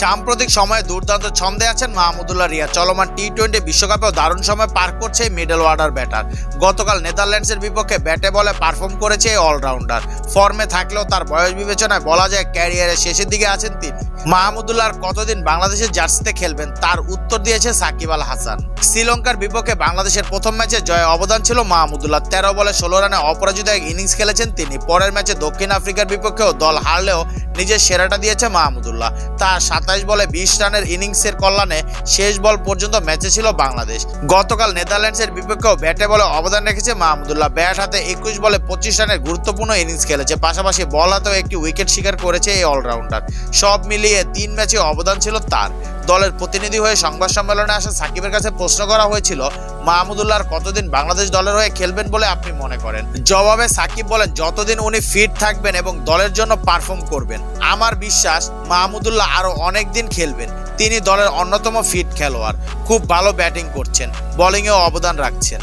সাম্প্রতিক সময়ে দুর্দান্ত ছন্দে আছেন মাহমুদুল্লাহ রিয়া চলমান টি টোয়েন্টি বিশ্বকাপেও দারুণ সময় পার করছে মিডল অর্ডার ব্যাটার গতকাল নেদারল্যান্ডসের বিপক্ষে ব্যাটে বলে পারফর্ম করেছে এই অলরাউন্ডার ফর্মে থাকলেও তার বয়স বিবেচনায় বলা যায় ক্যারিয়ারের শেষের দিকে আছেন তিনি। মাহমুদুল্লাহ কতদিন বাংলাদেশের জার্সিতে খেলবেন তার উত্তর দিয়েছে সাকিব আল হাসান। শ্রীলঙ্কার বিপক্ষে বাংলাদেশের প্রথম ম্যাচে জয়ে অবদান ছিল মাহমুদুল্লাহ। তেরো বলে ষোলো রানে অপরাজিত এক ইনিংস খেলেছেন তিনি। পরের ম্যাচে দক্ষিণ আফ্রিকার বিপক্ষেও দল হারলেও নিজের সেরাটা দিয়েছে মাহমুদুল্লাহ। তার সাতাইশ বলে বিশ রানের ইনিংসের কল্যাণে শেষ বল পর্যন্ত ম্যাচে ছিল বাংলাদেশ। গতকাল নেদারল্যান্ডসের বিপক্ষেও ব্যাটে বলে অবদান রেখেছে মাহমুদুল্লাহ। ব্যাট হাতে একুশ বলে পঁচিশ রানের গুরুত্বপূর্ণ ইনিংস খেলেছে। পাশাপাশি বল হাতেও একটি উইকেট শিকার করেছে এই অলরাউন্ডার। সব মিলিয়ে তিন ম্যাচে অবদান ছিল তার। দলের প্রতিনিধি হয়ে সংবাদ সম্মেলনে আসা সাকিবের কাছে প্রশ্ন করা হয়েছিল, মাহমুদুল্লাহ কতদিন বাংলাদেশ দলের হয়ে খেলবেন বলে আপনি মনে করেন? জবাবে সাকিব বলেন, যতদিন উনি ফিট থাকবেন এবং দলের জন্য পারফর্ম করবেন, আমার বিশ্বাস মাহমুদুল্লাহ আরও অনেক দিন খেলবেন। তিনি দলের অন্যতম ফিট খেলোয়াড়, খুব ভালো ব্যাটিং করছেন বোলিংয়েও অবদান রাখছেন।